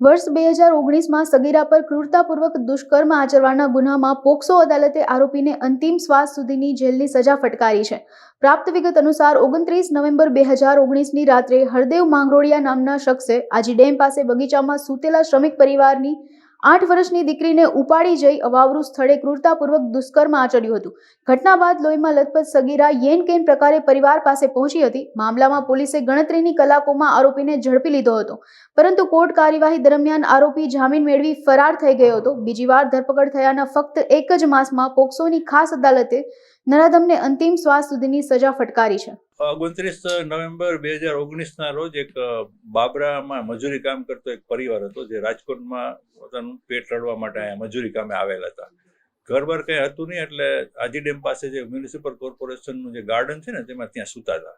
વર્ષ બે હજાર ઓગણીસમાં સગીરા પર ક્રૂરતાપૂર્વક દુષ્કર્મ આચરવાના ગુનામાં પોક્સો અદાલતે આરોપીને અંતિમ શ્વાસ સુધીની જેલની સજા ફટકારી છે. પ્રાપ્ત વિગત અનુસાર ઓગણત્રીસ નવેમ્બર બે હજાર ઓગણીસની રાત્રે હરદેવ માંગરોળિયા નામના શખ્સે આજી ડેમ પાસે બગીચામાં સૂતેલા શ્રમિક પરિવારની આઠ વર્ષની દીકરીને ઉપાડી જઈ અવાવરૂ સ્થળે ક્રૂરતાપૂર્વક દુષ્કર્મ આચર્યું હતું. ઘટના બાદ લોહીમાં લથપથ સગીરા યેન કેન પ્રકારે પરિવાર પાસે પહોંચી હતી. મામલામાં પોલીસે ગણતરીની કલાકોમાં આરોપીને ઝડપી લીધો હતો. પરંતુ કોર્ટ કાર્યવાહી દરમિયાન આરોપી જામીન મેળવી ફરાર થઈ ગયો હતો. બીજી વાર ધરપકડ થયાના ફક્ત એક જ માસમાં પોક્સોની ખાસ અદાલતે નરાધમને અંતિમ શ્વાસ સુધીની સજા ફટકારી છે. ઓગણત્રીસ નવેમ્બર બે હજાર ઓગણીસના રોજ એક બાબરામાં મજૂરી કામ કરતો એક પરિવાર હતો જે રાજકોટમાં પોતાનું પેટ રડવા માટે અહીંયા મજૂરી કામે આવેલા હતા. ઘર બાર કંઈ હતું નહીં એટલે આજી ડેમ પાસે જે મ્યુનિસિપલ કોર્પોરેશનનું જે ગાર્ડન છે ને તેમાં ત્યાં સૂતા હતા.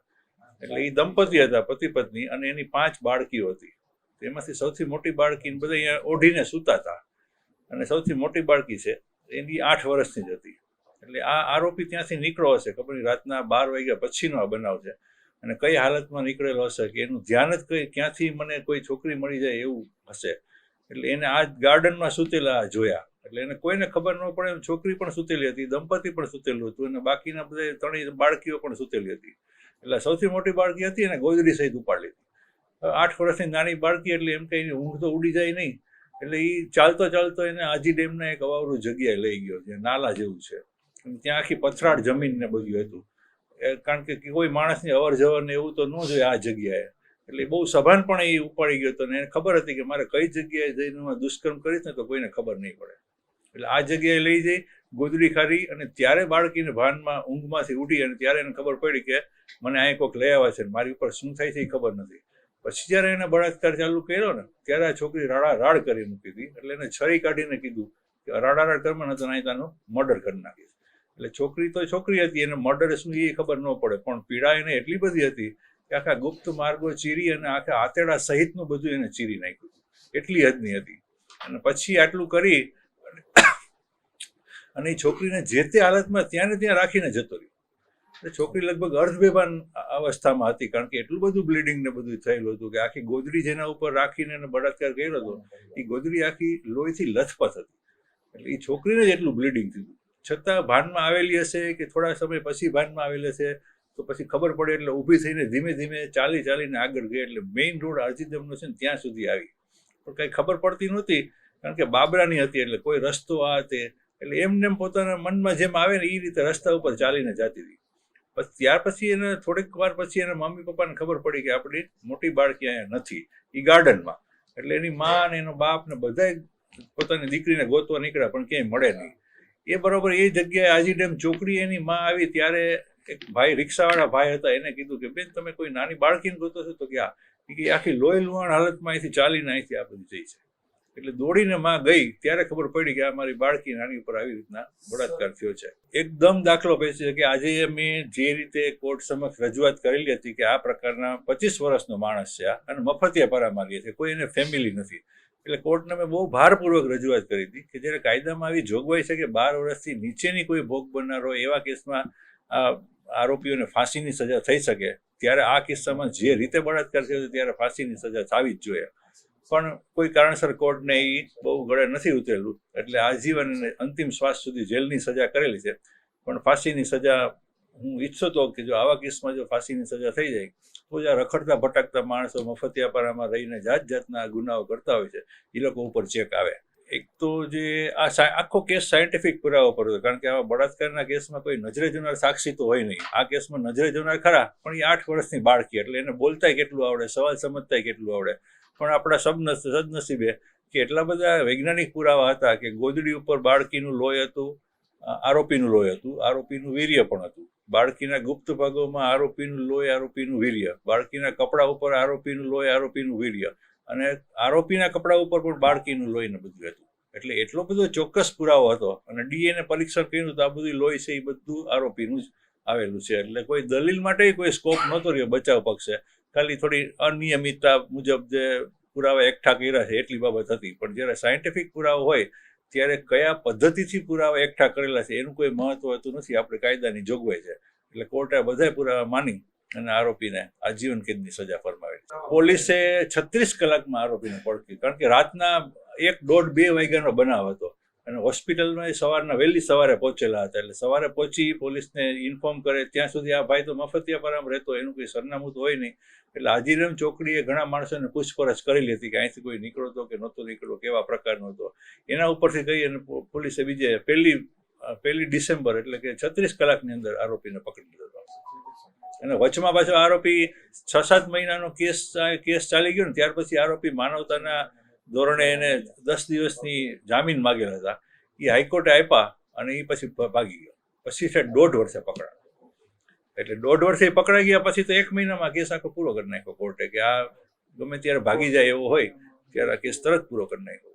એટલે એ દંપતી હતા, પતિ પત્ની અને એની પાંચ બાળકીઓ હતી. તેમાંથી સૌથી મોટી બાળકી બધા અહીંયા ઓઢીને સૂતા હતા. અને સૌથી મોટી બાળકી છે, એની આઠ વર્ષની જ હતી. એટલે આ આરોપી ત્યાંથી નીકળો હશે, ખબર નહીં, રાતના બાર વાગ્યા પછીનો આ બનાવ છે. અને કઈ હાલતમાં નીકળેલો હશે કે એનું ધ્યાન જ કઈ, ક્યાંથી મને કોઈ છોકરી મળી જાય એવું હશે. એટલે એને આ ગાર્ડનમાં સૂતેલા જોયા. એટલે એને કોઈને ખબર ન પડે, એમ છોકરી પણ સૂતેલી હતી, દંપતી પણ સૂતેલું હતું, અને બાકીના બધા ત્રણેય બાળકીઓ પણ સૂતેલી હતી. એટલે સૌથી મોટી બાળકી હતી અને ગોદડી સહિત ઉપાડી લીધી આઠ વર્ષની નાની બાળકી એટલે એમ કઈ ઊંઘ તો ઉડી જાય નહીં. એટલે એ ચાલતો ચાલતો એને આજી ડેમના એક અવાવરું જગ્યાએ લઈ ગયો જે નાલા જેવું છે. ત્યાં આખી પથરાળ જમીન ને બધું હતું. કારણ કે કોઈ માણસની અવર જવર ને એવું તો ન જોઈએ આ જગ્યાએ. એટલે બહુ સભાન પણ એ ઉપાડી ગયો હતો ને એને ખબર હતી કે મારે કઈ જગ્યાએ જઈને દુષ્કર્મ કરીશ ને તો કોઈને ખબર નહીં પડે. એટલે આ જગ્યાએ લઈ જઈ ગોદડી ખારી અને ત્યારે બાળકીને ભાનમાં ઊંઘમાંથી ઉઠી અને ત્યારે એને ખબર પડી કે મને અહીં કોઈક લઈ આવ્યા છે મારી ઉપર શું થાય છે એ ખબર નથી. પછી જ્યારે એને બળાત્કાર ચાલુ કર્યો ને, ત્યારે આ છોકરી રાડા રાડ કરી મૂકી હતી. એટલે એને છરી કાઢીને કીધું કે રાડા રાડ કરવા તો અહીં તાનું મર્ડર કરી નાખીશ. એટલે છોકરી તો છોકરી હતી, એને મર્ડર શું એ ખબર ન પડે. પણ પીડા એને એટલી બધી હતી કે આખા ગુપ્ત માર્ગો ચીરી અને આખા આતેડા સહિતનું બધું એને ચીરી નાખ્યું. એટલી હદની હતી. અને પછી આટલું કરી અને એ છોકરીને જે તે હાલતમાં ત્યાં ને ત્યાં રાખીને જતો રહ્યો. એટલે છોકરી લગભગ અર્ધબેભાન અવસ્થામાં હતી, કારણ કે એટલું બધું બ્લીડિંગ ને બધું થયેલું હતું કે આખી ગોદડી જેના ઉપર રાખીને એને બળાત્કાર કર્યો હતો, એ ગોદડી આખી લોહીથી લથપથ હતી. એટલે એ છોકરીને જ એટલું બ્લીડિંગ થયું. છતાં ભાનમાં આવેલી હશે કે થોડા સમય પછી ભાનમાં આવેલી હશે, તો પછી ખબર પડે એટલે ઊભી થઈને ધીમે ધીમે ચાલી ચાલીને આગળ ગઈ એટલે મેઇન રોડ આરજીદમનો છે ને ત્યાં સુધી આવી. પણ કંઈ ખબર પડતી નહોતી, કારણ કે બાબરાની હતી એટલે કોઈ રસ્તો આ તે, એટલે એમને એમ પોતાના મનમાં જેમ આવે ને એ રીતે રસ્તા ઉપર ચાલીને જતી હતી પછી ત્યાર પછી એને થોડીક વાર પછી એના મમ્મી પપ્પાને ખબર પડી કે આપણી મોટી બાળકી અહીંયા નથી એ ગાર્ડનમાં. એટલે એની મા અને એનો બાપ ને બધાય પોતાની દીકરીને ગોતવા નીકળ્યા, પણ ક્યાંય મળે નહીં. એ બરાબર એ જગ્યાએ આજી ડેમ ચોકડી એની માં આવી ત્યારે એક ભાઈ રિક્ષાવાળા ભાઈ હતા, એને કીધું કે, બેન, તમે કોઈ નાની બાળકીને ગોતો છો? તો કે કે, આખી લોહી લુહાણ હાલતમાં અહીંથી ચાલીને અહીંથી આ બધી જઈ છે. એટલે દોડીને માં ગઈ, ત્યારે ખબર પડી કે આ મારી બાળકી નાની ઉપર આવી રીતના બળાત્કાર થયો છે. એકદમ દાખલો પેશ છે કે આજે મેં જે રીતે કોર્ટ સમક્ષ રજૂઆત કરેલી હતી કે આ પ્રકારના પચીસ વર્ષનો માણસ છે આ, અને મફતિયા પરા માગીએ છે કોઈ એને ફેમિલી નથી. એટલે કોર્ટને મેં બહુ ભારપૂર્વક રજૂઆત કરી હતી કે જ્યારે કાયદામાં આવી જોગવાઈ છે કે બાર વર્ષથી નીચેની કોઈ ભોગ બનનાર એવા કેસમાં આરોપીઓને ફાંસીની સજા થઈ શકે, ત્યારે આ કિસ્સામાં જે રીતે બળાત્કાર થયો છે ત્યારે ફાંસીની સજા થવી જ જોઈએ. પણ કોઈ કારણસર કોર્ટને એ બહુ ગળે નથી ઉતરેલું, એટલે આજીવન અંતિમ શ્વાસ સુધી જેલની સજા કરેલી છે. પણ ફાંસીની સજા હું ઈચ્છો તો કે જો આવા કેસમાં જો ફાંસીની સજા થઈ જાય, તો જ રખડતા ભટકતા માણસો મફતિયાપારામાં રહીને જાત જાતના ગુનાઓ કરતા હોય છે. એ લોકો ઉપર ચેક આવે. એક તો જે આ આખો કેસ સાયન્ટિફિક પુરાવા પર હતો કારણ કે આવા બળાત્કારના કેસમાં કોઈ નજરે જોનાર સાક્ષી તો હોય નહીં. આ કેસમાં નજરે જોનાર ખરા, પણ એ આઠ વર્ષની બાળકી, એટલે એને બોલતાય કેટલું આવડે, સવાલ સમજતાય કેટલું આવડે. પણ આપણા સબનસ, સદનસીબે કે એટલા બધા વૈજ્ઞાનિક પુરાવા હતા કે ગોદડી ઉપર બાળકીનું લોહી હતું આરોપીનું લોહી હતું, આરોપીનું વીર્ય પણ હતું. બાળકીના ગુપ્ત ભાગોમાં આરોપીનું લોહી, આરોપીનું વીર્ય. બાળકીના કપડા ઉપર આરોપીનું લોહી, આરોપીનું વીર્ય. અને આરોપીના કપડા ઉપર પણ બાળકીનું લોહી ને બધું હતું. એટલે એટલો બધો ચોક્કસ પુરાવો હતો અને ડીએનએ પરીક્ષણ કર્યું તો આ બધું લોહી છે એ બધું આરોપીનું જ આવેલું છે. એટલે કોઈ દલીલ માટે કોઈ સ્કોપ નહોતો રહ્યો બચાવ પક્ષે. ખાલી થોડી અનિયમિતતા મુજબ જે પુરાવા એકઠા કર્યા છે એટલી બાબત હતી. પણ જ્યારે સાયન્ટિફિક પુરાવો હોય ત્યારે કયા પદ્ધતિથી પુરાવા એકઠા કરેલા છે, એનું કોઈ મહત્વ હોતું નથી, આપણે કાયદાની જોગવાઈ છે. એટલે કોર્ટે બધા પુરાવા માની અને આરોપીને આજીવન કેદની સજા ફરમાવી પોલીસે છત્રીસ કલાકમાં આરોપીને પડકી કારણ કે રાતના એક દોઢ બે વાગ્યાનો બનાવ હતો. અને હોસ્પિટલમાં એ સવારના વહેલી સવારે પહોંચેલા હતા. એટલે સવારે પહોંચી પોલીસને ઇન્ફોર્મ કરે ત્યાં સુધી આ ભાઈ તો મફતિયાપરામાં રહેતો, એનું કોઈ સરનામું તો હોય નહીં. એટલે હાજીરામ ચોકડીએ ઘણા માણસોને પૂછપરછ કરી લીધી કે અહીંથી કોઈ નીકળો હતો કે નહોતો નીકળ્યો કેવા પ્રકારનો હતો. એના ઉપરથી કહી અને પોલીસે બીજે પહેલી પહેલી ડિસેમ્બર એટલે કે છત્રીસ કલાકની અંદર આરોપીને પકડી લીધો અને વચમાં પાછો આરોપી છ સાત મહિનાનો કેસ કેસ ચાલી ગયો ને ત્યાર પછી આરોપી માનવતાના ધોરણે એને દસ દિવસની જામીન માગેલા હતા. એ હાઈકોર્ટે આપ્યા અને એ પછી ભાગી ગયો. પછી છે દોઢ વર્ષે પકડાયો. એટલે દોઢ વર્ષે પકડાઈ ગયા પછી તો એક મહિનામાં કેસ આખો પૂરો કરી નાખ્યો કોર્ટે કે આ ગમે ત્યારે ભાગી જાય એવો હોય, ત્યારે આ કેસ તરત પૂરો કરી નાખ્યો